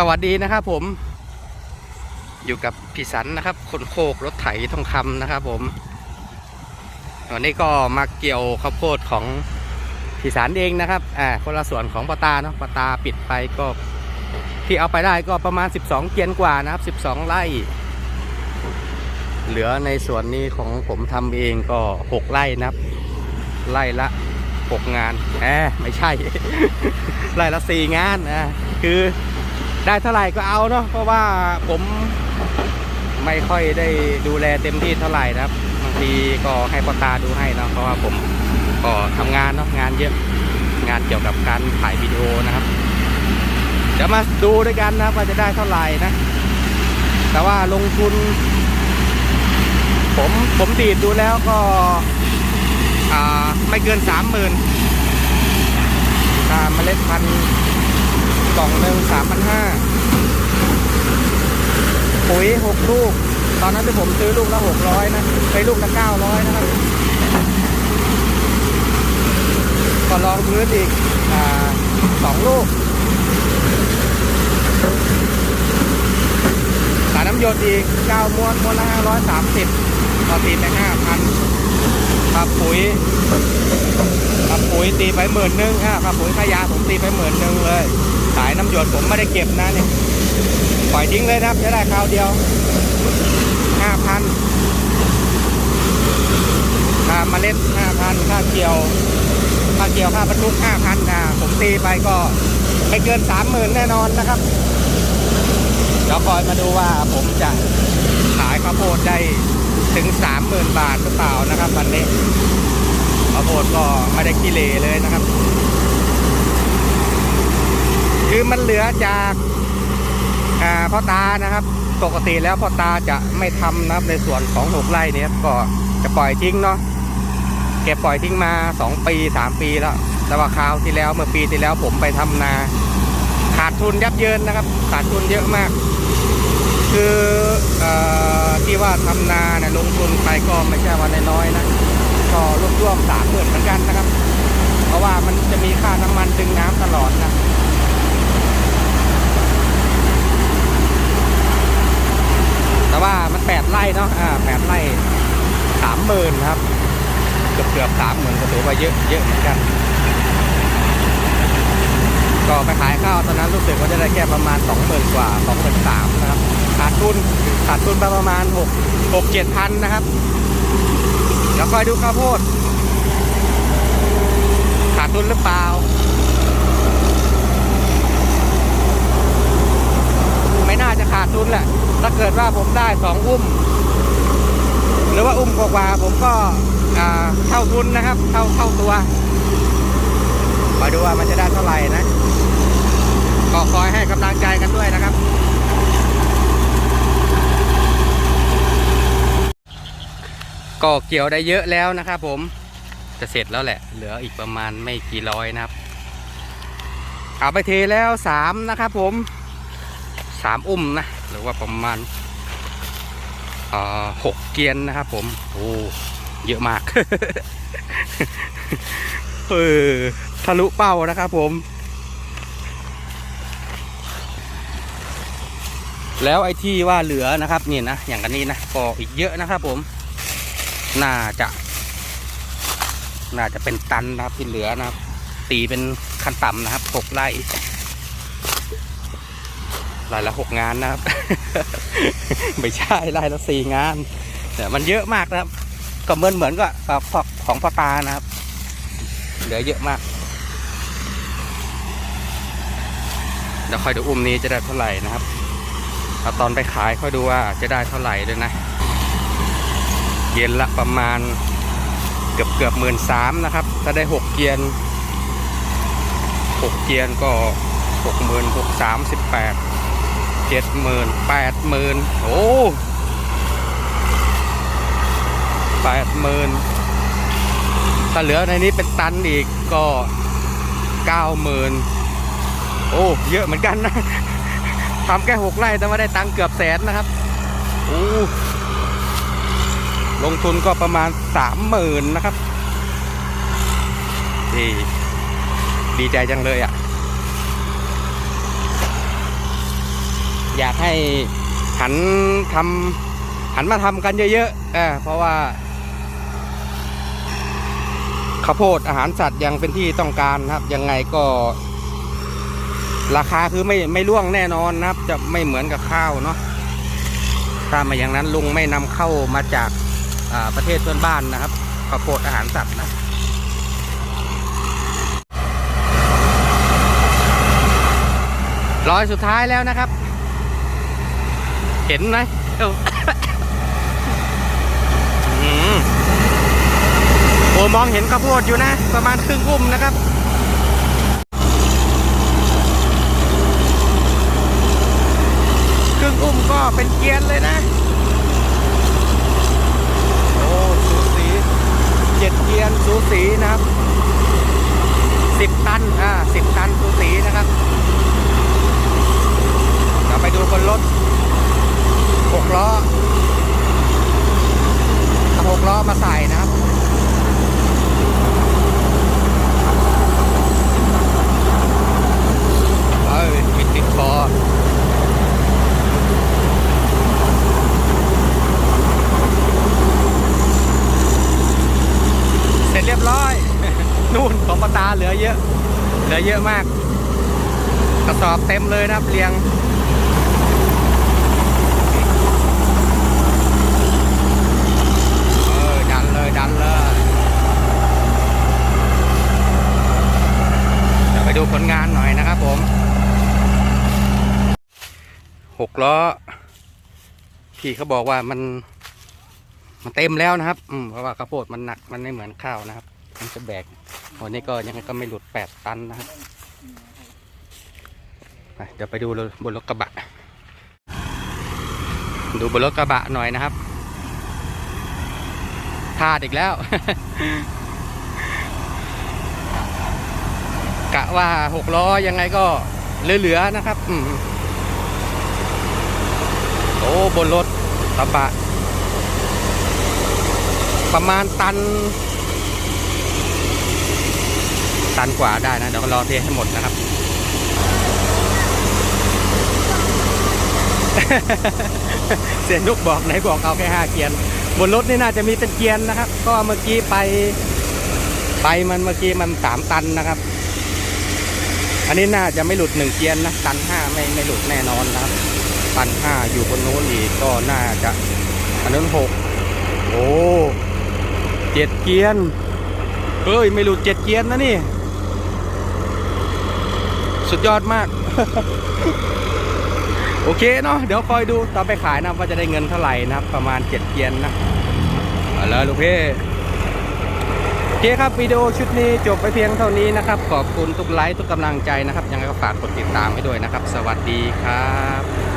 สวัสดีนะครับผม อยู่กับพี่สันนะครับ คนโคกรถไถทองคำนะครับผมวันนี้ก็มาเกี่ยวข้าวโพดของพี่สันเองนะครับอ่าคนละส่วนของปตาเนาะปตาปิดไปก็ที่เอาไปได้ก็ประมาณ 12 เกียนกว่านะครับ 12 ไร่ เหลือในส่วนนี้ของผมทำเองก็ 6 ไร่นะครับ ไร่ละ 6 งานแหมไม่ใช่ ไร่ละ 4 งานอ่าคือ ได้เท่าไหร่ก็เอาเนาะเพราะว่าผมไม่ค่อยได้ดูแลเต็มที่เท่าไหร่นะครับบางทีก็ให้ปอตาดูให้นะเพราะว่าผมก็ทำงานเนาะงานเยอะงานเกี่ยวกับการถ่ายวิดีโอนะครับ เดี๋ยวมาดูด้วยกันนะครับว่าจะได้เท่าไหร่นะ แต่ว่าลงทุน ผมผมดีดดูแล้วก็ไม่เกินสามหมื่นถ้าเมล็ดพันธุ์ กล่องหนึ่งสามพันห้าปุ๋ยหกลูก ตอนนั้นที่ผมซื้อลูกละหกร้อยนะไปลูกละเก้าร้อยนะครับก็ลองพื้นอีกอ่าสองลูกสารน้ำหยดอีกเก้าม้วนม้วนละห้าร้อยสามสิบต่อตีไปห้าพันค่าปุ๋ย ค่าปุ๋ยตีไปหมื่นหนึ่งอะค่าปุ๋ยค่ายาผมตีไปหมื่นหนึ่งเลย สายน้ำหยดผมไม่ได้เก็บนะเนี่ยปล่อยทิ้งเลยนะครับจะได้คราวเดียวห้าพันค่าเมล็ดห้าพันค่าเกี่ยวค่าเกี่ยวค่าบรรทุกห้าพันอะผมตีไปก็ไม่เกินสามหมื่นแน่นอนนะครับเดี๋ยวคอยมาดูว่าผมจะขายข้าวโพดได้ถึงสามหมื่นบาทหรือเปล่านะครับวันนี้ ข้าวโพดก็ไม่ได้ขี้เลเลยนะครับ คือมันเหลือจากอ่าพ่อตานะครับ ปกติแล้วพ่อตาจะไม่ทำนะครับในส่วนของหกไร่เนี้ก็จะปล่อยทิ้งเนาะแกปล่อยทิ้งมาสองปีสามปีแล้ว แต่ว่าคราวที่แล้วเมื่อปีที่แล้วผมไปทำนา ขาดทุนยับเยินนะครับ ขาดทุนเยอะมาก คือออที่ว่าทำนาเนี่ยลงทุนไปก็ไม่ใช่ว่าน้อยๆนะ ก็ร่วมๆสามหมื่นเหมือนกันนะครับ เพราะว่ามันจะมีค่าน้ำมันดึงน้ำตลอดนะแต่ว่ามันแปดไร่เนาะอ่าแปดไร่สามหมื่นครับ เกือบเกือบสามหมื่นก็ถือว่าเยอะเยอะเหมือนกัน ก็ไปขายข้าวตอนนั้นรู้สึกว่าจะได้แค่ประมาณ20,000กว่า23,000นสามนะครับขาดทุนขาดทุนไปประมาณ6 6 7พันนะครับ แล้วคอยดูข้าวโพดขาดทุนหรือเปล่าไม่น่าจะขาดทุนแหละ ถ้าเกิดว่าผมได้2อุ้ม หรือว่าอุ้มกว่าผมก็อ่าเท่าทุนนะครับ เท่าเท่าตัวคอยดูว่ามันจะได้เท่าไหร่นะ ก็คอยให้กำลังใจกันด้วยนะครับ ก็เกี่ยวได้เยอะแล้วนะครับผมจะเสร็จแล้วแหละ เหลืออีกประมาณไม่กี่ร้อยนะครับ เอาไปเทแล้วสามนะครับผมสามอุ้มนะ หรือว่าประมาณหกเกียนนะครับผม โอ้เยอะมากเออทะลุเป้านะครับผม แล้วไอ้ที่ว่าเหลือนะครับนี่นะอย่างกันนี้นะก็อีกเยอะนะครับผม น่าจะ น่าจะเป็นตันนะครับที่เหลือนะครับ ตีเป็นขั้นต่ำนะครับหกไร่ไร่ละหกงานนะครับ ไม่ใช่ไร่ละสี่งานแต่มันเยอะมากนะครับ ก็เหมือนเหมือนกับของของพ่อตานะครับ เหลือเยอะมากเดี๋ยวค่อยดูอุ้มนี้จะได้เท่าไหร่นะครับเอาตอนไปขายค่อยดูว่าจะได้เท่าไหร่ด้วยนะ เกียนละประมาณเกือบเกือบหมื่นสามนะครับ ถ้าได้หกเกียนหกเกียนก็หกหมื่นหกสามสิบแปดเจ็ดหมื่นแปดหมื่นโอ้แปดหมื่นถ้าเหลือในนี้เป็นตันอีกก็เก้าหมื่นโอ้เยอะเหมือนกันนะทำแค่หกไร่แต่ว่าได้ตังค์เกือบแสนนะครับโอ้ ลงทุนก็ประมาณสามหมื่นนะครับดีดีใจจังเลยอะ่ะ อยากให้หันทำหันมาทำกันเยอะๆเออเพราะว่าข้าวโพดอาหารสัตว์ยังเป็นที่ต้องการนะครับ ยังไงก็ ราคาคือไม่ไม่ร่วงแน่นอนนะครับ จะไม่เหมือนกับข้าวเนาะถ้ามาอย่างนั้นลุงไม่นำเข้ามาจาก ประเทศเพื่อนบ้านนะครับข้าวโพดอาหารสัตว์นะร้อยสุดท้ายแล้วนะครับ เห็นไหมเอ้าอืมโอ้มองเห็นข้าวโพดอยู่นะ ประมาณครึ่งอุ้มนะครับครึ่งอุ้มก็เป็นเกียนเลยนะ โอ้สูสีเจ็ดเกรียน สีนะครับสิบตันอ่าสิบตันสูสีนะครับ เราไปดูบนรถหกล้อเอาหกล้อมาใส่นะครับ เอ้ยปิดติดคอ เสร็จเรียบร้อย นู่นของปาตา เหลือเยอะ เหลือเยอะมาก กระสอบเต็มเลยนะครับเรียงเออดันเลยดันเลยเดี๋ยวไปดูผลงานหน่อยนะครับผมหกล้อพี่เขาบอกว่ามัน มันเต็มแล้วนะครับ อืมเพราะว่าข้าวโพดมันหนักมันไม่เหมือนข้าวนะครับ มันจะแบกวันนี้ก็ยังไงก็ไม่หลุดแปดตันนะครับเดี๋ยวไปดูบนรถกระบะ ดูบนรถกระบะหน่อยนะครับพลาดอีกแล้ว กะว่าหกล้อยังไงก็เหลือๆนะครับโอ้บนรถกระบะ ประมาณตัน ตันกว่าได้นะเดี๋ยวก็รอเทให้หมดนะครับ เสียนุกบอกไหนบอกเอาแค่ห้าเกียนบนรถนี่น่าจะมีเป็นเกียนนะครับ ก็เมื่อกี้ไป ไปมันเมื่อกี้มันสามตันนะครับ อันนี้น่าจะไม่หลุดหนึ่งเกียนนะตันห้าไม่ไม่หลุดแน่นอนนะครับ ตันห้าอยู่บนนู้นอีกก็น่าจะอันนั้นหกโอ้เจ็ดเกียนเฮ้ย ไม่หลุดเจ็ดเกียนนะนี่ สุดยอดมาก โอเคเนาะเดี๋ยวคอยดูตอนไปขายนะว่าจะได้เงินเท่าไหร่นะครับ ประมาณเจ็ดเกียนนะเอาละลูกพี่โอเคครับวิดีโอชุดนี้จบไปเพียงเท่านี้นะครับ ขอบคุณทุกไลค์ทุกกำลังใจนะครับ ยังไงก็ฝากกดติดตามให้ด้วยนะครับ สวัสดีครับ